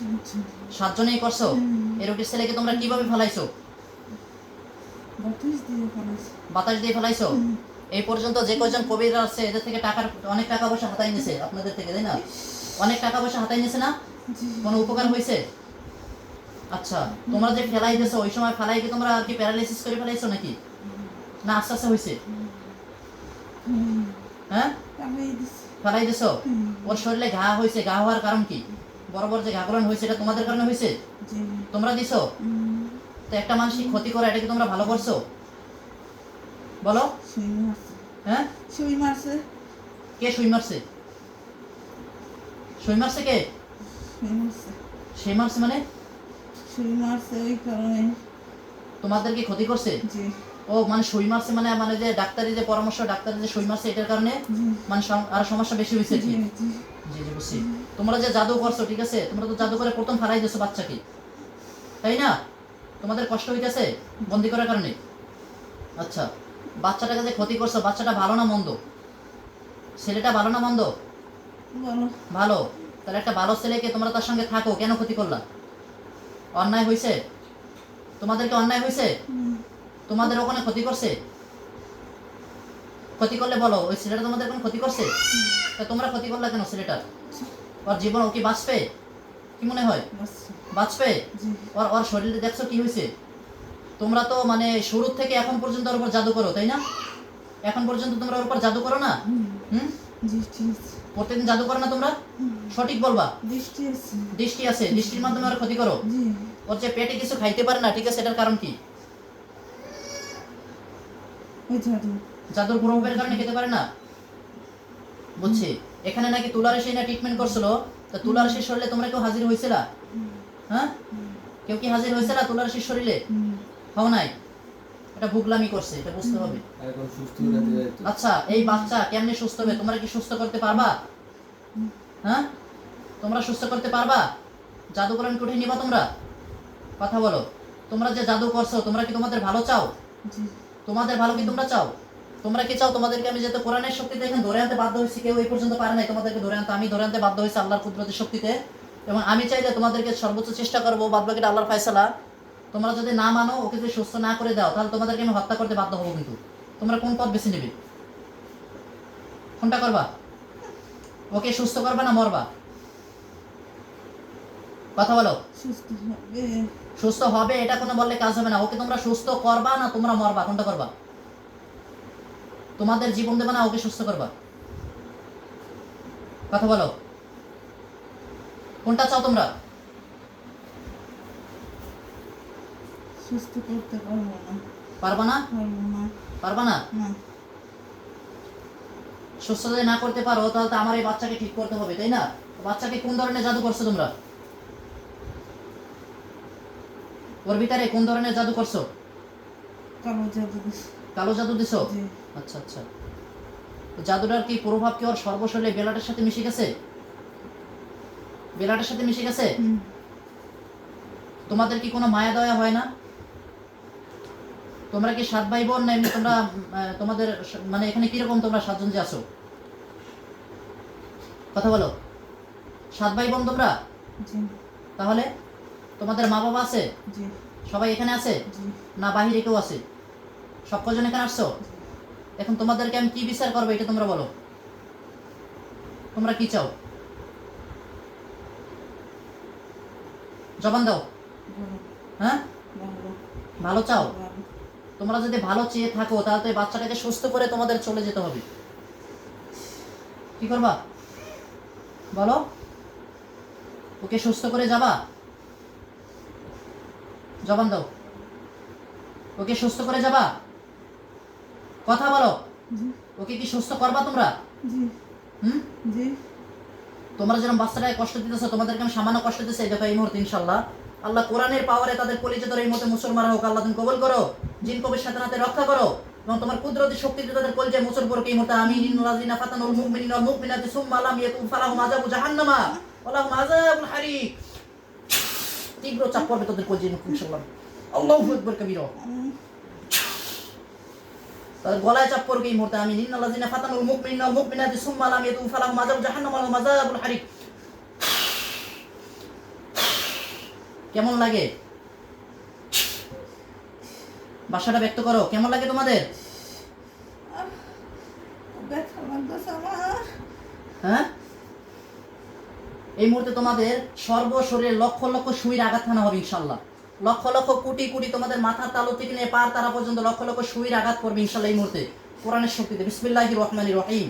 সাতজন সাতজনেই করছ। এই ছেলেকে তোমরা কীভাবে ফেলাইছো? বাতাস দিয়ে ফেলাইছো। এই পর্যন্ত যে কয়জন কবির আছে এদের থেকে টাকার অনেক টাকা পয়সা হাতাই নিছে আপনাদের থেকে তাই না? অনেক টাকা পয়সা হাতাই নিছে না? কোনো উপকার হয়েছে? আচ্ছা তোমরা যে ফেলাই দিয়েছ ওই সময় ফেলাই কি তোমরা আর কি প্যারালাইসিস করে ফেলাইছো নাকি? না আস্তে আস্তে হয়েছে। হ্যাঁ? ফেলাই দিছো। ওর শরীরে ঘা হয়েছে ঘা হওয়ার কারণ কি? বড় বড় যে ঘাগুলো হয়েছে এটা তোমাদের কারণে হয়েছে? তোমরা দিছো। তো একটা মানসিক ক্ষতি করা এটা কি তোমরা ভালো করছ? বলো। হ্যাঁ? সুই মারছে। কে সুই মারছে? সুই মারছে কে? সে মারছে। মানে? সুই মারছে ওই কারণে। তোমাদের কি ক্ষতি করছে? জি। ও মানে সুই মারছে মানে মানে যে ডাক্তারি যে পরামর্শ ডাক্তারি যে সুই মারছে এটার কারণে? মানে আরও সমস্যা বেশি হয়েছে জি জি। বুঝছি। তোমরা যে জাদু করছ ঠিক আছে? তোমরা তো জাদু করে প্রথম ফারাই দিছো বাচ্চাকে। তাই না? তোমাদের কষ্ট হইতেছে বন্দি করার কারণে। আচ্ছা বাচ্চাটাকে যে ক্ষতি করছ বাচ্চাটা ভালো না মন্দ? ছেলেটা ভালো না মন্দ? ভালো। তাহলে একটা ভালো ছেলেকে তোমরা তার সঙ্গে থাকো কেন ক্ষতি করলা? অন্যায় হয়েছে তোমাদেরকে অন্যায় হয়েছে তোমাদের ওখানে ক্ষতি করছে? ক্ষতি করলে বলো ওই ছেলেটা তোমাদের কোনো ক্ষতি করছে? তা তোমরা ক্ষতি করলা কেন ছেলেটার? ওর জীবন ও কি বাঁচবে? কি মনে হয়? বাঁচবে? ওর ওর শরীরে দেখছ কি হয়েছে? তোমরা তো মানে শুরু থেকে এখন পর্যন্ত ওর উপর জাদু করো তাই না? এখন পর্যন্ত তোমরা ওর উপর জাদু করো না? হুম। প্রত্যেকদিন জাদু করো না তোমরা? সঠিক বলবা? দৃষ্টি আছে। দৃষ্টি আছে। দৃষ্টির মাধ্যমে ওর ক্ষতি করো। ওর যে পেটে কিছু খাইতে পারে না ঠিক আছে এটার কারণ কি? জাদুর প্রভাবের কারণে খেতে পারে না? বুঝছি। এখানে নাকি তুলার এসে না ট্রিটমেন্ট করছিল? তা তুলার এসে শরীরে তোমরা কেউ হাজির হয়েছিল হ্যাঁ? কেউ কি হাজির হয়েছিল তুলার এসে শরীরে? হও নাই? এটা ভুগলামি করছে এটা বুঝতে হবে। আচ্ছা এই বাচ্চা কেমনে সুস্থ হবে? তোমরা কি সুস্থ করতে পারবা? হ্যাঁ? তোমরা সুস্থ করতে পারবা? জাদু করে উঠে নিবা তোমরা? কথা বলো। তোমরা যে জাদু করছ তোমরা কি তোমাদের ভালো চাও? তোমাদের ভালো কি তোমরা চাও? তোমরা কি চাও তোমাদেরকে আমি যাতে কোরআনের শক্তিতে এখানে ধরে আনতে বাধ্য হয়েছি? কেউ এই পর্যন্ত পারে নাই তোমাদেরকে ধরে আনতে। আমি ধরে আনতে বাধ্য হয়েছি আল্লাহর কুদরতের শক্তিতে। এবং আমি চাইলে তোমাদেরকে সর্বোচ্চ চেষ্টা করব বাদ বাকিটা আল্লাহর ফায়সালা। তোমরা যদি না মানো ওকে যদি সুস্থ না করে দাও তাহলে তোমাদেরকে আমি হত্যা করতে বাধ্য হব কিন্তু। তোমরা কোন পথ বেছে নেবে? কোনটা করবা? ওকে সুস্থ করবা না মরবা? কথা বলো। সুস্থ হবে। এটা কোনো বললে কাজ হবে না। ওকে তোমরা সুস্থ করবা না তোমরা মরবা। কোনটা করবা? তোমাদের জীবন দেবে না ওকে সুস্থ করবা। কথা বলো। কোনটা চাও তোমরা? সুস্থ করতে পারব না। পারবা না? পারবা না। সুস্থ যদি না করতে পারো তাহলে তো আমার এই বাচ্চাকে ঠিক করতে হবে তাই না? বাচ্চাকে কোন ধরনের জাদু করছ তোমরা? ওর ভিতরে কোন ধরনের জাদু করছ? কালো জাদু দিছে। কালো জাদু দিছো? আচ্ছা আচ্ছা। জাদুটার কি প্রভাব কি ওর সর্বশরীরে বেলাটের সাথে মিশে গেছে? বেলাটের সাথে মিশে গেছে? তোমাদের কি কোনো মায়া দয়া হয় না? তোমরা কি সাত ভাই বোন না এমনি তোমরা তোমাদের মানে এখানে কীরকম তোমরা সাতজন যে আছো? কথা বলো। সাত ভাই বোন তোমরা? তাহলে তোমাদের মা বাবা আছে? সবাই এখানে আছে? না বাহিরে কেউ আছে? সব কজন এখানে আসছো? এখন তোমাদেরকে আমি কি বিচার করব এটা তোমরা বলো। তোমরা কি চাও? জবান দাও। হ্যাঁ? ভালো চাও? তোমরা যদি ভালো চেয়ে থাকো, তাহলে তো এই বাচ্চাটাকে সুস্থ করে তোমাদের চলে যেতে হবে। কি করবা? বলো। ওকে সুস্থ করে যাবা? জবান দাও। ওকে সুস্থ করে যাবা? কথা বলো। ওকে কি সুস্থ করবা তোমরা? হুম? তোমরা যেরকম বাচ্চাটাকে কষ্ট দিতেছো তোমাদেরকে আমি সামান্য কষ্ট দিতেছি দেখো এই মুহূর্তে ইনশাল্লাহ আল্লাহ কোরআনের পাওয়ারে তাদের কলিজে ধরে এই মুহূর্তে মুসলমান হোক আল্লাহ তুমি কবল করো জিন কবির সাথে নাতে রক্ষা করো এবং তোমার কুদরতি শক্তিতে তাদের কলিজে মুসল করো এই মুহূর্তে আমি ফাতানুল মুমিনিনা ওয়াল মুমিনাতি সুম্মা লাম ইয়াতুব ফালাহুম আযাবু জাহান্নামা আযাবুল হারিক। তীব্র চাপ পড়বে তাদের কলিজে ইনশাআল্লাহ। আল্লাহু আকবার কবীরা। গলায় চাপ পড়বে এই মুহূর্তে আমি ইন্নাল্লাযিনা ফাতানুল মুমিনিনা ওয়াল মুমিনাতি সুম্মা লাম ইয়াতুব ফালাহুম আযাবু জাহান্নামা ওয়া লাহুম আযাবুল হারিক। কেমন লাগে? বাসাটা ব্যক্ত করো কেমন লাগে তোমাদের? হ্যাঁ? এই মুহূর্তে তোমাদের সর্ব শরীরে লক্ষ লক্ষ সুইর আঘাত হানা হবে ইনশাল্লাহ লক্ষ লক্ষ কোটি কোটি তোমাদের মাথার তালু থেকে নিয়ে পার তারা পর্যন্ত লক্ষ লক্ষ সুইর আঘাত করবে ইনশাল্লাহ এই মুহূর্তে। কোরআনের শক্তিতে। বিসমিল্লাহির রহমানির রহিম।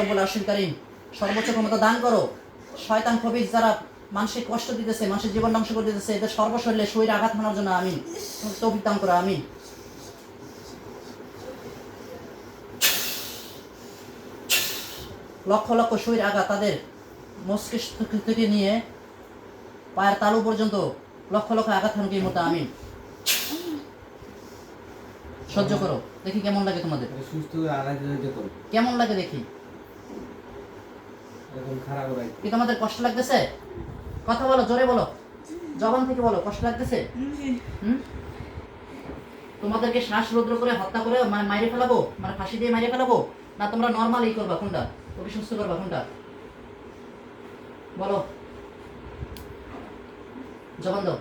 রব্বুল আরশিল কারীম, সর্বোচ্চ ক্ষমতা দান করো। শয়তান খবিজ যারা মানুষের কষ্ট দিতেছে, মানুষের জীবন ধ্বংস করে দিতেছে, এদের সর্বশরীরে শরীর আঘাত হানার জন্য আমিন। তৌফিক দান করো, আমিন। লক্ষ লক্ষ শরীর আঘাত তাদের মস্তিষ্ক থেকে নিয়ে পায়ের তালু পর্যন্ত লক্ষ লক্ষ আঘাত হানুকে মতো আমিন। সহ্য করো দেখি কেমন লাগে তোমাদের। সুস্থ কেমন লাগে দেখি। কি তোমাদের কষ্ট লাগতেছে? কথা বলো জোরে বলো। জবান থেকে বলো কষ্ট লাগতেছে? তোমাদেরকে শ্বাস রুদ্র করে হত্যা করে মানে মাইরে ফেলাবো মানে ফাঁসি দিয়ে মাইরে ফেলাবো না তোমরা নর্মাল এই করবা কোনটা? ওকে সুস্থ করবা কোনটা বলো। জবান দাও।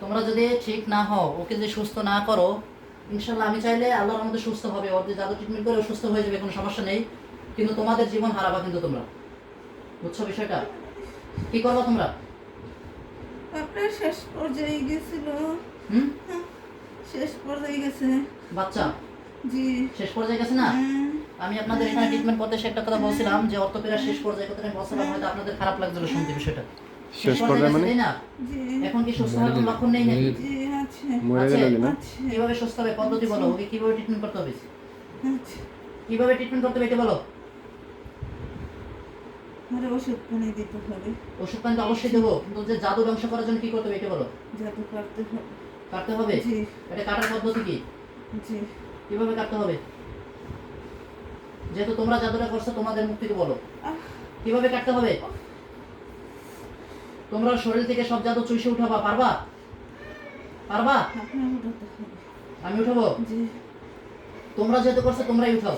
তোমরা যদি ঠিক না হও ওকে যদি সুস্থ না করো ইনশাল্লাহ আমি চাইলে আল্লাহর মধ্যে সুস্থ হবে। ওর যে জাদু ট্রিটমেন্ট করে সুস্থ হয়ে যাবে কোনো সমস্যা নেই। কিন্তু তোমাদের জীবন হারাবা কিন্তু তোমরা। বুঝছ বিষয়টা? কি করবা তোমরা? আপনার শেষ পর্যায়ে গেছিল। শেষ পর্যায়ে গেছে। বাচ্চা? জি। শেষ পর্যায়ে গেছে না? হ্যাঁ, আমি আপনাদের এখানে ট্রিটমেন্ট করতে এসে একটা কথা বলছিলাম যে অর্থোপেডিয়া শেষ পর্যায়ে কথা আমি বলছিলাম হয়তো আপনাদের খারাপ লাগছিল শুনতে বিষয়টা। শেষ পর্যায়ে মানে? না? জি। এখন কি সুস্থ হওয়ার লক্ষণ নেই নাকি? জি আছে। মরে? গেল না? আছে কীভাবে সুস্থ হবে? পদ্ধতি বলো ওকে কীভাবে ট্রিটমেন্ট করতে হবে? আছে কীভাবে ট্রিটমেন্ট করতে হবে এটা বলো? আরে ওষুধ পানি দিতে হবে। ওষুধ পানি তো অবশ্যই দেবো কিন্তু যে জাদু ধ্বংস করার জন্য কি করতে হবে এটা বলো? জাদু কাটতে হবে। কাটতে হবে? জি। এটা কাটার পদ্ধতি কি? জি। কীভাবে কাটতে হবে? যেহেতু তোমরা জাদুটা করছ তোমাদের মুখ থেকে বলো। কীভাবে কাটতে হবে? তোমরা শরীর থেকে সব জাদু চুষে উঠাবা পারবা? পারবা? আমি উঠাবো? তোমরা যেহেতু করছ তোমরাই উঠাও।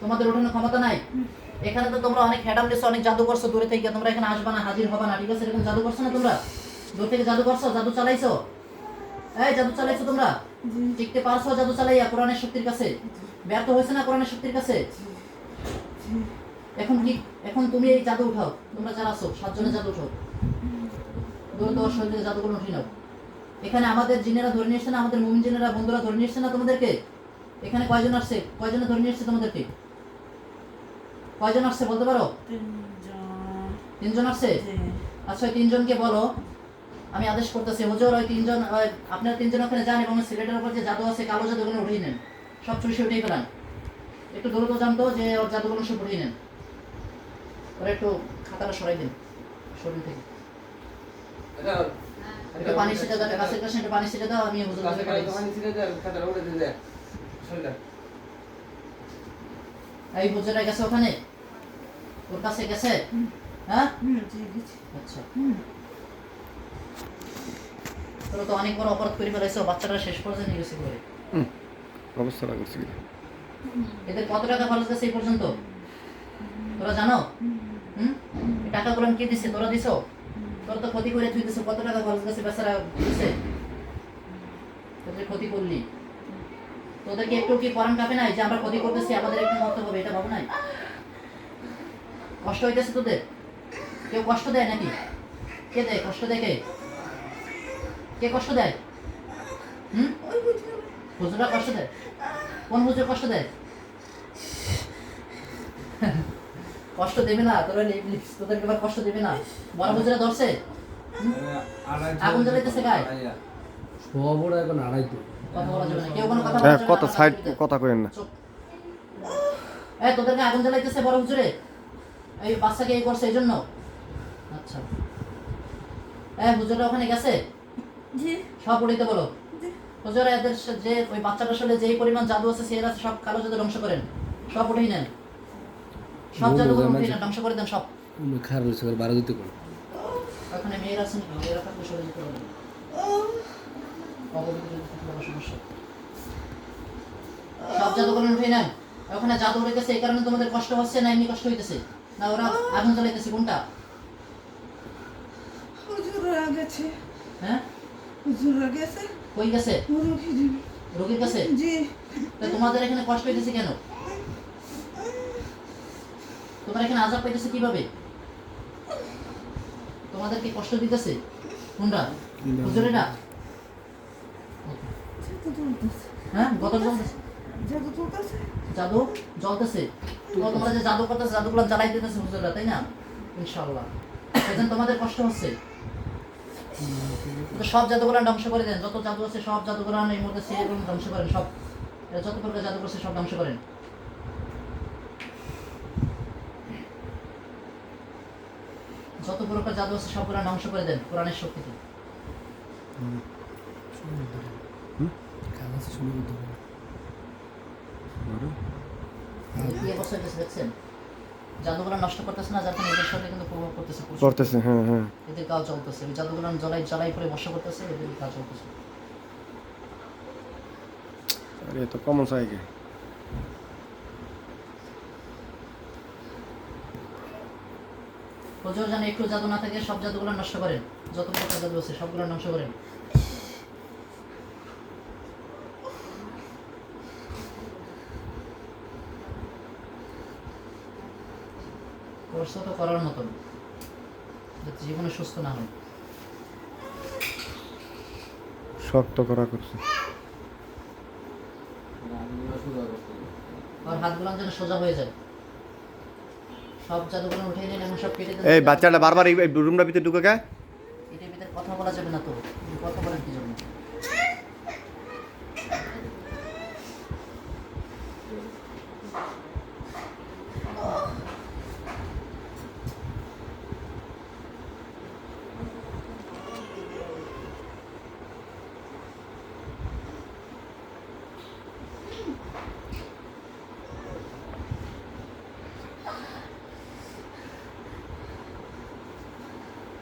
তোমাদের উঠানোর ক্ষমতা নাই। এখানে তো তোমরা অনেক হ্যাডাম দিছো অনেক জাদু করছ দূরে থেকে। তোমরা এখানে আসবা না হাজির হবা না ঠিক আছে? এরকম জাদু করছ না তোমরা? দূর থেকে জাদু করছ জাদু চালাইছো? এই জাদু চালাইছো তোমরা? টিকতে পারছ জাদু চালাইয়া কোরআনের শক্তির কাছে? ব্যর্থ হয়েছে না কোরআনের শক্তির কাছে? এখন কি, এখন তুমি এই জাদু উঠাও, তোমরা যারা আছো, সাতজনের জাদু উঠাও। উঠিয়ে নাও। এখানে আমাদের জিনেরা ধরে নিয়ে এসছে না? আমাদের মুমিন জিনেরা, বন্ধুরা ধরে নিয়ে এসছে না তোমাদেরকে? এখানে কয়জন আসছে? কয়জনে ধরে নিয়ে এসছে তোমাদেরকে? কয়জন আসছে বলতে পারো? তিনজন আসছে? আচ্ছা তিনজনকে বলো। আমি আদেশ করতেছি, হুজুর, ওই তিনজন আপনার তিনজন ওখানে যান এবং সিলেটের উপর যে জাদু আছে, কালো জাদুগুলো উঠিয়ে নেন। সব চুষে উঠিয়ে ফেলান। একটু দ্রুত জানতো যে ওর জাদুগুলো সব উঠিয়ে নেন। ওরা একটু খাতাটা সরাই দিন শরীর থেকে। একটু পানি ছিটে দাও কাছের কাছে একটু পানি ছিটে দাও আমি হুজুর কাছে কাছে কাছে পানি ছিটে দে খাতাটা উড়ে দে দে শরীরটা। এই হুজুরের গেছে ওখানে? ওর কাছে গেছে? হ্যাঁ? আচ্ছা। তোরা তো অনেক বড় অপরাধ করে ফেলাইছো বাচ্চাটা শেষ পর্যায়ে নিয়ে গেছে করে অবস্থাটা করছি এদের কত টাকা খরচ গেছে এই পর্যন্ত? তোরা জানো? হুম? এই টাকাগুলো কে দিছে? তোরা দিছো? তোরা তো ক্ষতি করে তুই দিছো, কত টাকা খরচ গেছে বেচারা দিছে তোদের ক্ষতি করলি। তোদেরকে একটু কি পরান কাপে নাই যে আমরা ক্ষতি করতেছি, আমাদের একটু মরতে হবে, এটা ভাবো নাই? কষ্ট হইতেছে তোদের? কেউ কষ্ট দেয় নাকি? কে দেয়? কষ্ট দেয় কে? কে কষ্ট দেয়? হুম? হুজুরা কষ্ট দেয়? কোন হুজুর কষ্ট দেয়? কষ্ট দেবে না তোরা তোদেরকে এবার কষ্ট দেবে না। বড় হুজুরা ধরছে? আগুন জ্বালাইতেছে গায়ে? সবর এখন আড়াইতো কথা বলা যাবে না কেউ কোনো কথা হ্যাঁ বলা যাবে না, কথা সাইড কথা কইেন না। এই তোদেরকে আগুন জ্বালাইতেছে বড় হুজুরে? এই বাচ্চাকে এই করছে এই জন্য? আচ্ছা। এই হুজুরা ওখানে গেছে? জি। সব উড়িতে বলো। হুজুর এদের যে ওই বাচ্চাটার সাথে যেই পরিমাণ জাদু আছে সে আছে সব কালো জাদু ধ্বংস করেন। সব উঠেই নেন। সব জাদু উঠেই নেন ধ্বংস করে দেন সব। খারাপ হয়েছে বারো দিতে করো ওখানে মেয়েরা আছেন মেয়েরা থাকলে সরে যেতে পারবেন সমস্যা। সব জাদু করেন উঠেই নেন। ওখানে জাদু হইতেছে এই কারণে তোমাদের কষ্ট হচ্ছে না এমনি কষ্ট হইতেছে? না ওরা আগুন জ্বালাইতেছে কোনটা? হুজুররা গেছে হ্যাঁ? হুজুররা গেছে কই গেছে? রুগী রোগীর কাছে? জি। তোমাদের এখানে কষ্ট হইতেছে কেন? তোমরা এখানে আজাব পাইতেছে কীভাবে? তোমাদেরকে কষ্ট দিতেছে? কোনটা? হুজুরেরা? হ্যাঁ গত জাদু চলতেছে জাদু জ্বলতেছে। তোমরা যে জাদু করতেছে জাদুগুলো জ্বালাই দিতেছে হুজুররা তাই না? ইনশাআল্লাহ। সেদিন তোমাদের কষ্ট হচ্ছে। তো সব জাদুগুলো ধ্বংস করে দেন। যত জাদু আছে সব জাদুগুলো এই মধ্যে সে ধ্বংস করেন সব। যত প্রকার জাদু করছে সব ধ্বংস করেন। যত প্রকার জাদু আছে সবগুলো ধ্বংস করে দেন কোরআনের শক্তিতে। আছে শুনে দেখছেন? জাদুগুলো নষ্ট করতেছে না যার কারণে এদের সাথে কিন্তু প্রভাব করতেছে। করতেছে হ্যাঁ হ্যাঁ। এদের কাজ চলতেছে ওই জাদুগুলো জ্বালাই জ্বালাই করে বর্ষা করতেছে এদের কাজ চলতেছে। আরে তো কমন সাইকে প্রচুর যেন একটু জাদু না থাকে সব জাদুগুলো নষ্ট করেন। যত প্রকার জাদু আছে সবগুলো নষ্ট করেন। কোর্স তো করার মতন যাতে জীবনে সুস্থ না হয়। শক্ত করা করছে। আর হাতগুলো যেন সোজা হয়ে যায়। সব জাদুগুলো উঠে নিন এবং সব কেটে এই বাচ্চাটা বারবার এই রুমটার ভিতরে ঢুকে গায় এটার ভিতরে কথা বলা যাবে না তো। কথা বলেন কি জন্য?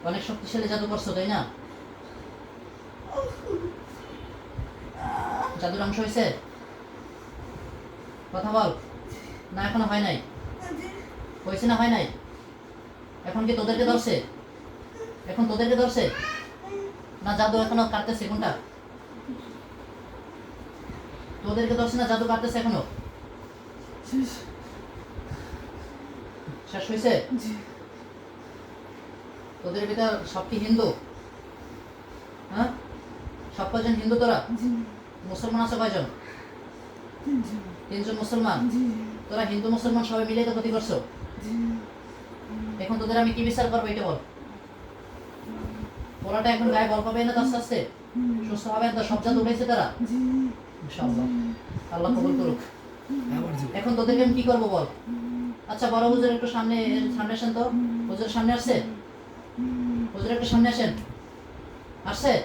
অনেক শক্তিশালী জাদু করছ তাই না? জাদুর অংশ হয়েছে? কথা বল। না এখনও হয় নাই। হয়েছে না হয় নাই? এখন কি তোদেরকে ধরছে? এখন তোদেরকে ধরছে? না জাদু এখনও কাটতেছে কোনটা? তোদেরকে ধরছে না জাদু কাটতেছে এখনও? শেষ হয়েছে? তোদের ভিতর সব কি হিন্দু? হ্যাঁ? সব কয়জন হিন্দু তোরা? মুসলমান আছে কয়জন? তিনজন। মুসলমান? তোরা হিন্দু মুসলমান সবাই মিলে তো ক্ষতি করছ? এখন তোদের আমি কি বিচার করব এটা বল। পোলাটা এখন গায়ে বল পাবে না তো আস্তে আস্তে? সুস্থ হবে তো সব জাত উঠেছে তারা? ইনশাআল্লাহ। আল্লাহ কবুল করুক। এখন তোদেরকে আমি কি করব বল? আচ্ছা বড় হুজুর একটু সামনে সামনে আসেন তো। হুজুর সামনে আসছে? হুজুর একটু সামনে আসেন। আসছে?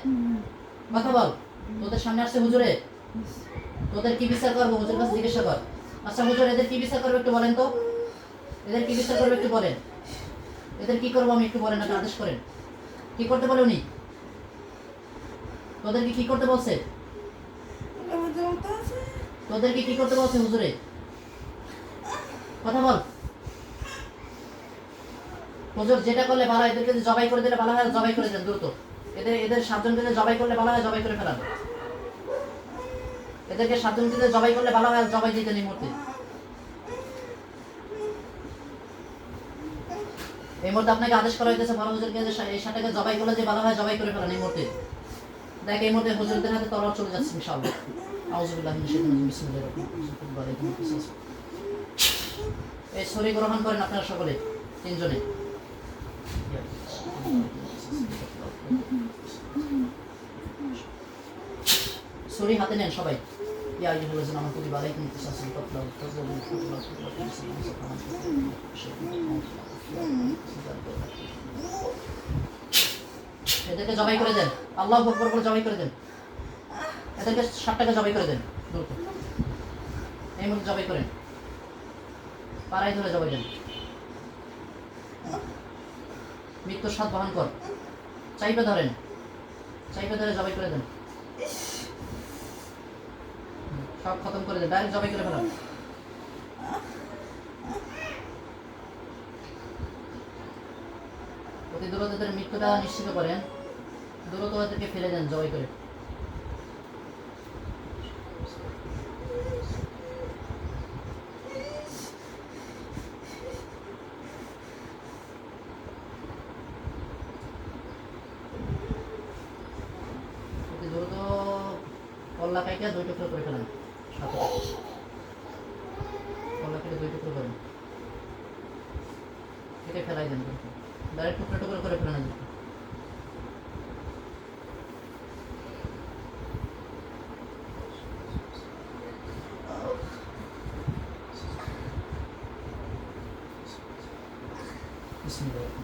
কথা বল। তোদের সামনে আসছে হুজুরে। তোদের কি বিচার করব? হুজুর কাছে জিজ্ঞাসা কর। আচ্ছা হুজুর, এদের কি বিচার করবে একটু বলেন তো। এদের কি বিচার করবে একটু বলেন। এদের কি করব আমি একটু বলেন, একটা আদেশ করেন। কি করতে বলে উনি? তোদেরকে কি করতে বলছে? তোদেরকে কি করতে বলছে হুজুরে? কথা বল। হুজুর, যেটা করলে ভালো হয়, এদেরকে যদি জবাই করে দিলে ভালো হয়, জবাই করে দেন দ্রুত। এদের এদের সাতজনকে যদি জবাই করলে ভালো হয়, জবাই করে ফেলান। এদেরকে সাতজনকে যদি জবাই করলে ভালো হয়, জবাই দিতেন এই মুহূর্তে। এই মুহূর্তে আপনাকে আদেশ করা হইতেছে, বড় হুজুরকে যে এই সাটাকে জবাই করলে যে ভালো হয়, জবাই করে ফেলান এই মুহূর্তে। দেখ, এই মুহূর্তে হুজুরদের হাতে তলোয়ার চলে যাচ্ছে, ইনশাআল্লাহ। আউযুবিল্লাহি মিনাশ শাইতানির বিসমিল্লাহির এই ছড়ি গ্রহণ করেন আপনারা সকলে, তিনজনে। ছড়ি হাতে নেন সবাই ইয়া এদেরকে জবাই করে দেন আল্লাহ আকবার বলে জবাই করে দেন এদেরকে ষাটটাকে জবাই করে দেন এই মধ্যে জবাই করেন পাড়ায় ধরে জবাই দেন মৃত্যুর স্বাদ বহন কর। চাইপে ধরেন। চাইপে ধরে জবাই করে দেন। সব খতম করে দেন ডাইরেক্ট জবাই করে ফেলান অতি দ্রুত তাদের মৃত্যুটা নিশ্চিত করেন। দ্রুত তাদেরকে ফেলে দেন জবাই করে। see that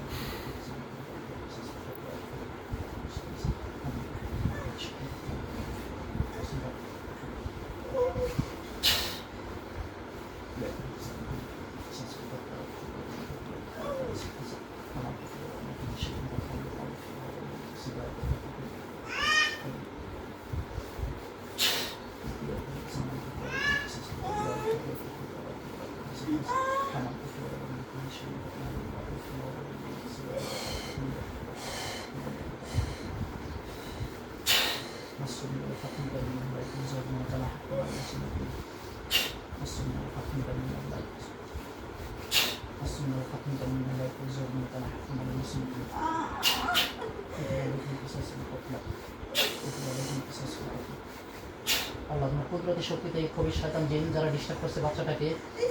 আল্লাহ তোমার কুদরতি শক্তিতে এই কবির শয়তান জিন যারা ডিস্টার্ব করছে বাচ্চাটাকে,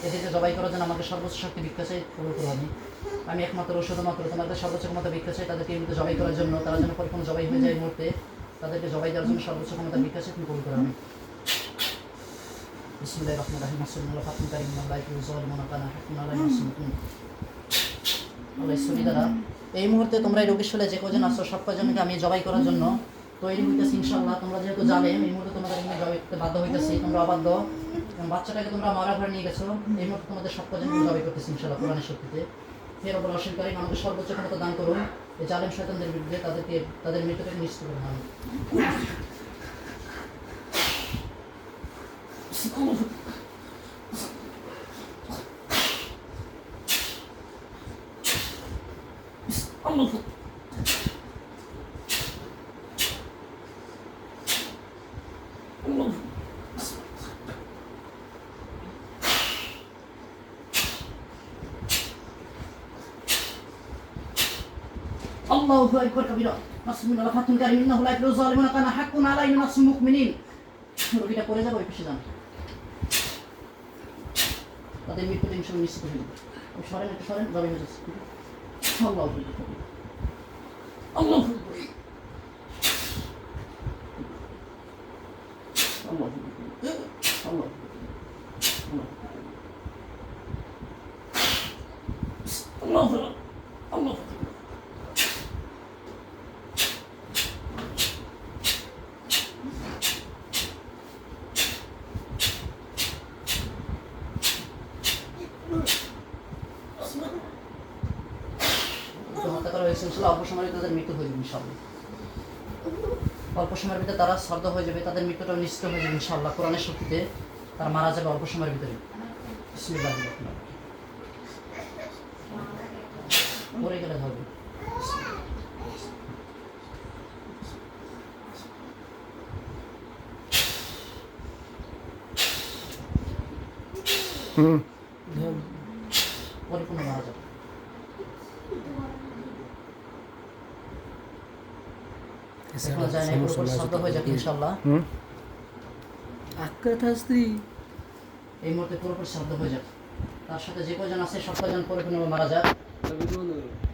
এদেরকে জবাই করার জন্য আমাকে সর্বোচ্চ শক্তি ভিক্ষা কবুল করো আমি। আমি একমাত্র ও শুধুমাত্র তোমাদের সর্বোচ্চ ক্ষমতা ভিক্ষা তাদেরকে এই মুহূর্তে জবাই করার জন্য, তারা যেন পরিপূর্ণ জবাই হয়ে যায় মুহূর্তে। তাদেরকে জবাই দেওয়ার জন্য সর্বোচ্চ ক্ষমতা চাই তুমি কবুল আমি বিসমুল্লাহ রহমান কারিম আল্লাহ এই মুহূর্তে তোমরা এই যে কজন আসছো সব কজনকে আমি জবাই করার জন্য তৈরি হইতেছি ইনশাল্লাহ তোমরা যেহেতু জানে এই মুহূর্তে তোমাদের এখানে জবাই করতে বাধ্য হইতেছি। তোমরা অবাধ্য। বাচ্চাটাকে তোমরা মারা ঘরে নিয়ে গেছো, এই মুহূর্তে তোমাদের সব কজনকে জবাই করতেছি ইনশাল্লাহ কোরআনের শক্তিতে। ফের ওপর অস্বীকারী আমাদের সর্বোচ্চ ক্ষমতা দান করুন। জালেম শয়তানদের বিরুদ্ধে তাদেরকে তাদের মৃত্যুকে নিশ্চিত করে আমি Oh, আল্লাহু আকবার কবিরা নাসমিন আল্লাহ ফাতুন কারিম ইন্নাহু লা ইয়াকলু যালিমুনা কানা হাক্কুন আলাইনা নাসমু মুমিনিন রোগীটা পড়ে যাবে ওই পিছে যান তাদের মৃত্যু দিন সব নিশ্চিত হয়ে যাবে সরেন একটু সরেন যাবে হয়ে যাচ্ছে আল্লাহু আকবার ইনশাল্লাহ অল্প সময়ের ভিতরে তারা শ্রদ্ধ হয়ে যাবে তাদের মৃত্যুটা নিশ্চিত হয়ে যাবে ইনশাল্লাহ কোরআনের শক্তিতে তারা মারা যাবে অল্প সময়ের ভিতরে। রহিম। গেলে হবে। পরিপূর্ণ মারা যাবে এখনও যায় না এগুলোর উপর শ্রদ্ধ হয়ে যাবে ইনশাল্লাহ হুম আক্কা স্ত্রী এই মুহূর্তে পুরোপুরি শ্রদ্ধ হয়ে যাক তার সাথে যে কজন আছে সব কজন পরে মারা যাক